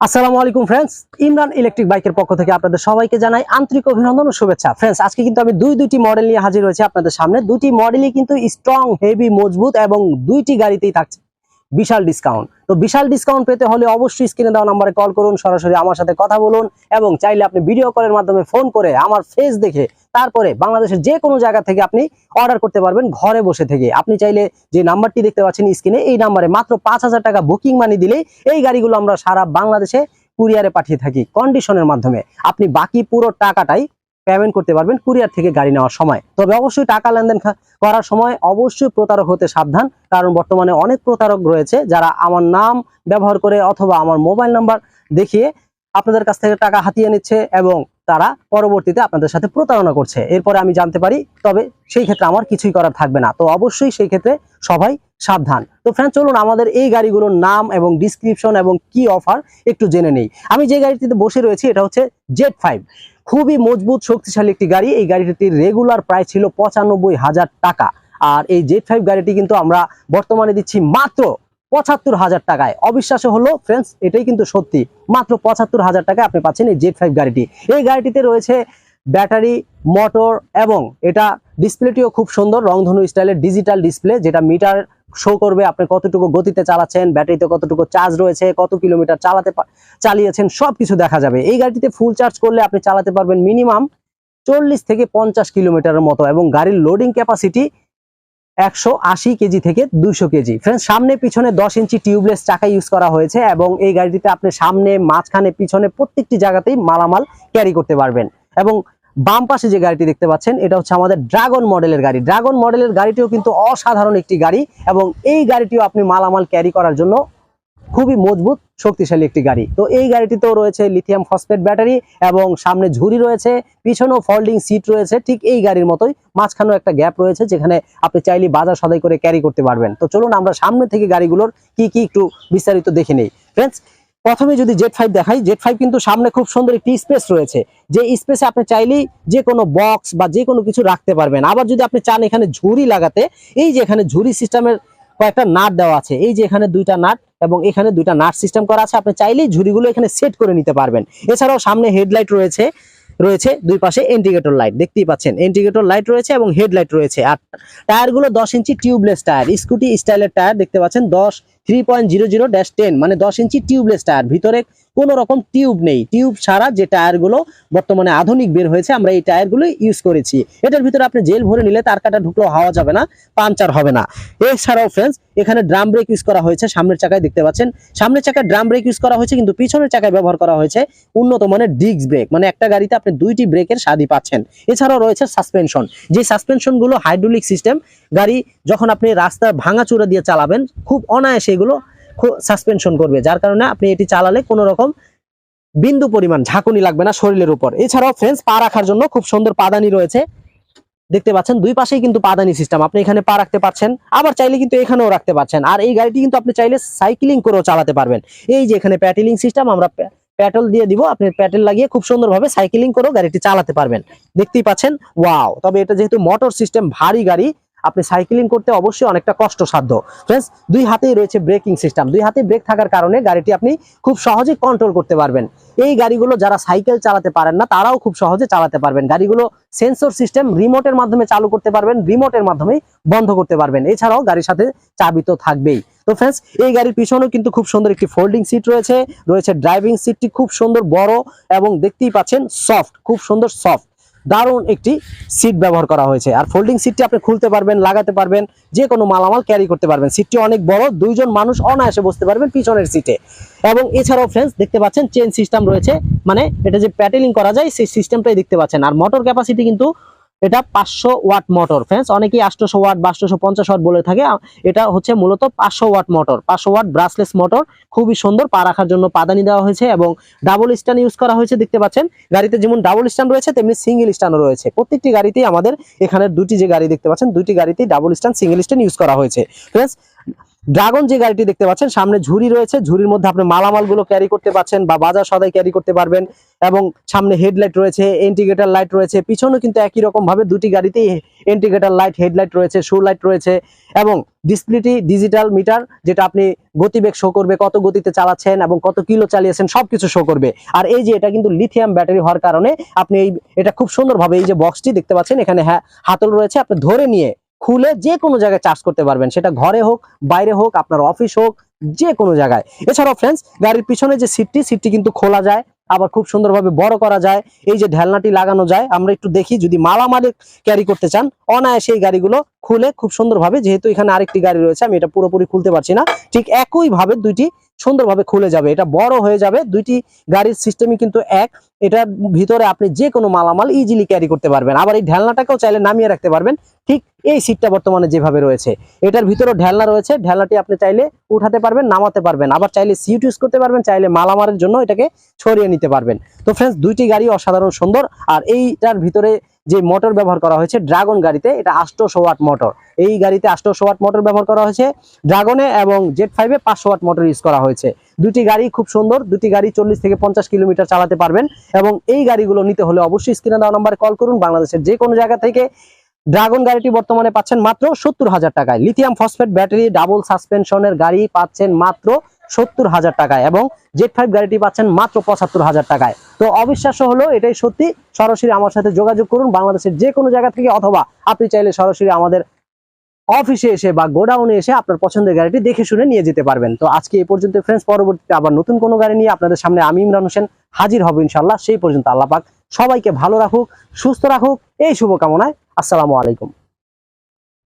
আসসালামু আলাইকুম friends Imran electric বাইকের পক্ষ থেকে আপনাদের সবাইকে জানাই আন্তরিক অভিনন্দন ও শুভেচ্ছা। ফ্রেন্ডস আজকে কিন্তু আমি দুই দুইটি মডেল নিয়ে হাজির হয়েছি আপনাদের সামনে। দুটি মডেলই কিন্তু স্ট্রং হেভি মজবুত এবং দুইটি গাড়িতেই থাকছে। বিশাল ডিসকাউন্ট তো বিশাল ডিসকাউন্ট পেতে হলে অবশ্যই স্ক্রিনে দেওয়া নাম্বারে কল করুন, সরাসরি আমার সাথে কথা বলুন এবং চাইলে আপনি ভিডিও কলের মাধ্যমে ফোন করে আমার ফেস দেখে তারপরে বাংলাদেশের যে কোনো জায়গা থেকে আপনি অর্ডার করতে পারবেন ঘরে বসে থেকে। আপনি চাইলে যে নাম্বারটি দেখতে পাচ্ছেন স্ক্রিনে এই নাম্বারে মাত্র পাঁচ হাজার টাকা বুকিং মানি দিলেই এই গাড়িগুলো আমরা সারা বাংলাদেশে কুরিয়ারে পাঠিয়ে থাকি কন্ডিশনের মাধ্যমে। আপনি বাকি পুরো টাকাটাই পেমেন্ট করতে পারবেন কুরিয়ার থেকে গাড়ি নেওয়ার সময়। তবে অবশ্যই টাকা লেনদেন করার সময় অবশ্যই প্রতারক হতে সাবধান, কারণ বর্তমানে অনেক প্রতারক রয়েছে যারা আমার নাম ব্যবহার করে অথবা আমার মোবাইল নাম্বার দেখিয়ে আপনাদের কাছ থেকে টাকা হাতিয়ে নিচ্ছে এবং তারা পরবর্তীতে আপনাদের সাথে প্রতারণা করছে। এরপরে আমি জানতে পারি, তবে সেই ক্ষেত্রে আমার কিছুই করার থাকবে না। তো অবশ্যই সেই ক্ষেত্রে সবাই সাবধান। তো ফ্রেন্ড চলুন আমাদের এই গাড়িগুলোর নাম এবং ডিসক্রিপশন এবং কি অফার একটু জেনে নেই। আমি যে গাড়িটিতে বসে রয়েছি, এটা হচ্ছে জেড ফাইভ খুবই মজবুত, শক্তিশালী একটি গাড়ি। এই গাড়িটির রেগুলার প্রায় ছিল পঁচানব্বই হাজার টাকা। আর এই জেড ফাইভ গাড়িটি কিন্তু আমরা বর্তমানে দিচ্ছি মাত্র পঁচাত্তর হাজার টাকায়। অবিশ্বাস হলো ফ্রেন্ডস এটাই কিন্তু সত্যি। মাত্র পঁচাত্তর হাজার টাকায় আপনি পাচ্ছেন এই জেড ফাইভ গাড়িটি। এই গাড়িটিতে রয়েছে ব্যাটারি, মোটর এবং এটা ডিসপ্লেটিও খুব সুন্দর, রংধনু স্টাইলের ডিজিটাল ডিসপ্লে যেটা মিটার শো করবে আপনি কতটুকু গতিতে চালাচ্ছেন, ব্যাটারিতে কতটুকু চার্জ রয়েছে, কত কিলোমিটার চালাতে চালিয়েছেন সব কিছু দেখা যাবে। এই গাড়িটিতে ফুল চার্জ করলে আপনি চালাতে পারবেন মিনিমাম চল্লিশ থেকে পঞ্চাশ কিলোমিটারের মতো এবং গাড়ির লোডিং ক্যাপাসিটি একশো আশি কেজি থেকে দুইশো কেজি। ফ্রেন্ড সামনে পিছনে দশ ইঞ্চি টিউবলেস চাকা ইউজ করা হয়েছে এবং এই গাড়িটিতে আপনি সামনে, মাঝখানে, পিছনে প্রত্যেকটি জায়গাতেই মালামাল ক্যারি করতে পারবেন। এবং বাম পাশে যে গাড়িটি দেখতে পাচ্ছেন, এটা হচ্ছে আমাদের ড্রাগন মডেলের গাড়ি। ড্রাগন মডেলের গাড়িটিও কিন্তু অসাধারণ একটি গাড়ি এবং এই গাড়িটিও আপনি মালামাল ক্যারি করার জন্য খুবই মজবুত, শক্তিশালী একটি গাড়ি। তো এই গাড়িটিতেও রয়েছে লিথিয়াম ফসফেট ব্যাটারি এবং সামনে ঝুড়ি রয়েছে, পিছনেও ফোল্ডিং সিট রয়েছে, ঠিক এই গাড়ির মতোই। মাঝখানেও একটা গ্যাপ রয়েছে, যেখানে আপনি চাইলে বাজার সদাই করে ক্যারি করতে পারবেন। তো চলুন আমরা সামনে থেকে গাড়িগুলোর কি কি একটু বিস্তারিত দেখে নেই। ফ্রেন্ডস প্রথমে যদি জেড ফাইভ দেখাই, জেড ফাইভ কিন্তু সামনে খুব সুন্দর একটি স্পেস রয়েছে। যে স্পেসে আপনি চাইলেই যে কোনো বক্স বা যে কোনো কিছু রাখতে পারবেন। আবার যদি আপনি চান এখানে ঝুড়ি লাগাতে, এই যে এখানে ঝুড়ি সিস্টেমের কয়েকটা নাট দেওয়া আছে। এই যে এখানে দুইটা নাট এবং এখানে দুইটা নাট সিস্টেম করা আছে, আপনি চাইলেই ঝুড়িগুলো এখানে সেট করে নিতে পারবেন। এছাড়াও সামনে হেডলাইট রয়েছে। রয়েছে দুই পাশে ইন্ডিকেটর লাইট দেখতেই পাচ্ছেন। ইন্ডিকেটর লাইট রয়েছে এবং হেডলাইট রয়েছে। আর টায়ারগুলো দশ ইঞ্চি টিউবলেস টায়ার স্কুটি স্টাইলের টায়ার, দেখতে পাচ্ছেন, দশ three point zero zero dash ten মানে দশ ইঞ্চি টিউবলেস টায়ার। ভিতরে কোনো রকম টিউব নেই। টিউব ছাড়া যে টায়ারগুলো বর্তমানে আধুনিক বের হয়েছে, আমরা এই টায়ারগুলো ইউজ করেছি। এটার ভিতরে আপনি জেল ভরে নিলে তার কাটা ঢুকলেও হাওয়া যাবে না, পাংচার হবে না। এছাড়াও ফ্রেন্ডস এখানে ড্রাম ব্রেক ইউজ করা হয়েছে, সামনের চাকায় দেখতে পাচ্ছেন। সামনের চাকায় ড্রাম ব্রেক ইউজ করা হয়েছে, কিন্তু পিছনের চাকায় ব্যবহার করা হয়েছে উন্নত মানের ডিস্ক ব্রেক মানে একটা গাড়িতে আপনি দুইটি ব্রেকের স্বাদই পাচ্ছেন। এছাড়াও রয়েছে সাসপেনশন যে সাসপেনশনগুলো হাইড্রোলিক সিস্টেম গাড়ি যখন আপনি রাস্তার ভাঙাচুরা দিয়ে চালাবেন, খুব অনায়াসে এগুলো সাসপেনশন করবে, যার কারণে আপনি এটি চালালে কোনো রকম বিন্দু পরিমাণ ঝাঁকুনি লাগবে না শরীরের উপর। এছাড়াও ফ্রেন্ডস পা রাখার জন্য খুব সুন্দর পাদানি রয়েছে। দেখতে পাচ্ছেন, দুই পাশেই কিন্তু পাদানি সিস্টেম আপনি এখানে পা রাখতে পারছেন, আবার চাইলে কিন্তু এখানেও রাখতে পারছেন। আর এই গাড়িটি কিন্তু আপনি চাইলে সাইক্লিং করেও চালাতে পারবেন। এই যে এখানে প্যাটেলিং সিস্টেম আমরা প্যাটেল দিয়ে দিব, আপনি প্যাটেল লাগিয়ে খুব সুন্দরভাবে সাইক্লিং করেও গাড়িটি চালাতে পারবেন। দেখতেই পাচ্ছেন ওয়াও তবে এটা যেহেতু মোটর সিস্টেম ভারী গাড়ি আপনি সাইক্লিং করতে অবশ্যই অনেকটা কষ্টসাধ্য। ফ্রেন্ডস দুই হাতেই রয়েছে ব্রেকিং সিস্টেম দুই হাতে ব্রেক থাকার কারণে গাড়িটি আপনি খুব সহজেই কন্ট্রোল করতে পারবেন। এই গাড়িগুলো যারা সাইকেল চালাতে পারেন না, তারাও খুব সহজে চালাতে পারবেন। গাড়িগুলো সেন্সর সিস্টেম রিমোটের মাধ্যমে চালু করতে পারবেন রিমোটের মাধ্যমে বন্ধ করতে পারবেন। এছাড়াও গাড়ির সাথে চাবি তো থাকবেই। তো ফ্রেন্ডস এই গাড়ির পিছনেও কিন্তু খুব সুন্দর একটি ফোল্ডিং সিট রয়েছে। রয়েছে ড্রাইভিং সিটটি খুব সুন্দর বড় এবং দেখতেই পাচ্ছেন সফট খুব সুন্দর সফট দারুণ একটি সিট ব্যবহার করা হয়েছে। আর ফোল্ডিং সিটটি আপনি খুলতে পারবেন, লাগাতে পারবেন, যে কোনো মালামাল ক্যারি করতে পারবেন। সিটটি অনেক বড়, দুইজন মানুষ অনায়াসে বসতে পারবেন পিছনের সিটে এবং এছাড়াও ফ্রেন্ডস দেখতে পাচ্ছেন চেন সিস্টেম রয়েছে। মানে এটা যে প্যাটেলিং করা যায়, সেই সিস্টেমটাই দেখতে পাচ্ছেন। আর মোটর ক্যাপাসিটি কিন্তু এটা পাঁচশো ওয়াট মোটর ফ্রেন্ডস অনেকেই আটশোশো ওয়াট বাষ্টশো পঞ্চাশ ওয়াট বলে থাকে। এটা হচ্ছে মূলত পাঁচশো ওয়াট মোটর, পাঁচশো ওয়াট ব্রাসলেস মোটর খুবই সুন্দর, পা রাখার জন্য পাদানি দেওয়া হয়েছে এবং ডাবল স্ট্যান্ড ইউজ করা হয়েছে, দেখতে পাচ্ছেন। গাড়িতে যেমন ডাবল স্ট্যান্ড রয়েছে, তেমনি সিঙ্গেল স্ট্যান্ডও রয়েছে। প্রত্যেকটি গাড়িতেই আমাদের এখানে দুটি যে গাড়ি দেখতে পাচ্ছেন দুটি গাড়িতেই double stand single stand use করা হয়েছে। ফ্রেন্ডস ড্রাগন যে গাড়িটি দেখতে পাচ্ছেন, সামনে ঝুড়ি রয়েছে। ঝুড়ির মধ্যে আপনি মালামালগুলো ক্যারি করতে পারছেন বা বাজার সদাই ক্যারি করতে পারবেন এবং সামনে হেডলাইট রয়েছে ইন্ডিকেটর লাইট রয়েছে। পিছনেও কিন্তু একই রকম ভাবে দুটি গাড়িতেই ইন্ডিকেটর লাইট হেডলাইট রয়েছে শু লাইট রয়েছে এবং ডিসপ্লেটি ডিজিটাল মিটার যেটা আপনি গতিবেগ শো করবে, কত গতিতে চালাচ্ছেন এবং কত কিলো চালিয়েছেন, সবকিছু শো করবে। আর এই যে এটা কিন্তু লিথিয়াম ব্যাটারি হওয়ার কারণে আপনি এই, এটা খুব সুন্দরভাবে এই যে বক্সটি দেখতে পাচ্ছেন, এখানে হ্যাঁ হাতল রয়েছে। আপনি ধরে নিয়ে খুলে যে কোনো জায়গায় চার্জ করতে পারবেন। সেটা ঘরে হোক, বাইরে হোক, আপনার অফিস হোক, যে কোনো জায়গায়। এছাড়াও ফ্রেন্ডস গাড়ির পিছনে যে সিটটি সিটটি কিন্তু খোলা যায়, আবার খুব সুন্দরভাবে বড় করা যায়। এই যে ঢেলনাটি লাগানো যায়, আমরা একটু দেখি, যদি মালামাল ক্যারি করতে চান, অনায়াসে এই গাড়িগুলো খুলে খুব সুন্দরভাবে, যেহেতু এখানে আরেকটি গাড়ি রয়েছে, আমি এটা পুরোপুরি খুলতে পারছি না, ঠিক একইভাবে দুইটি সুন্দরভাবে খুলে যাবে। এটা বড় হয়ে যাবে, দুইটি গাড়ির সিস্টেমই কিন্তু এক। এটার ভিতরে আপনি যে কোনো মালামাল ইজিলি ক্যারি করতে পারবেন। আবার এই ঢেলনাটাকেও চাইলে নামিয়ে রাখতে পারবেন। ঠিক এই সিটটা বর্তমানে যেভাবে রয়েছে। এটার ভিতরে ঢেলনা রয়েছে। ঢেলনাটি আপনি চাইলে উঠাতে পারবেন, নামাতে পারবেন। আবার চাইলে সিট ইউজ করতে পারবেন, চাইলে মালামালের জন্য এটাকে ছড়িয়ে নিতে পারবেন। তো ফ্রেন্ডস দুইটি গাড়ি অসাধারণ সুন্দর। আর এইটার ভিতরে যে মোটর ব্যবহার করা হয়েছে ড্রাগন গাড়িতে, এটা আষ্টশো ওয়াট মোটর এই গাড়িতে আষ্টশো ওয়াট মোটর ব্যবহার করা হয়েছে। ড্রাগনে এবং জেড ফাইভে পাঁচশো ওয়াট মোটর ইউজ করা হয়েছে। দুটি গাড়ি খুব সুন্দর, দুটি গাড়ি চল্লিশ থেকে পঞ্চাশ কিলোমিটার চালাতে পারবেন এবং এই গাড়িগুলো নিতে হলে অবশ্যই স্ক্রিনে দেওয়া নম্বরে কল করুন। বাংলাদেশের যে কোনো জায়গা থেকে ড্রাগন গাড়িটি বর্তমানে পাচ্ছেন মাত্র সত্তর হাজার টাকায়। লিথিয়াম ফসফেট ব্যাটারি, ডাবল সাসপেনশনের গাড়ি পাচ্ছেন মাত্র সত্তর হাজার টাকায় এবং জেড ফাইভ গাড়িটি পাচ্ছেন মাত্র পঁচাত্তর হাজার টাকায়। তো অবিশ্বাস্য হলো, এটাই সত্যি। সরাসরি আমার সাথে যোগাযোগ করুন। বাংলাদেশের যে কোনো জায়গা থেকে অথবা আপনি চাইলে সরাসরি আমাদের অফিসে এসে বা গোডাউনে এসে আপনার পছন্দের গাড়িটি দেখে শুনে নিয়ে যেতে পারবেন। তো আজকে এই পর্যন্ত ফ্রেন্ডস পরবর্তীতে আবার নতুন কোনো গাড়ি নিয়ে আপনাদের সামনে আমি ইমরান হোসেন হাজির হব ইনশাল্লাহ সেই পর্যন্ত আল্লাহ পাক সবাইকে ভালো রাখুক, সুস্থ রাখুক, এই শুভকামনায় আসসালামু আলাইকুম।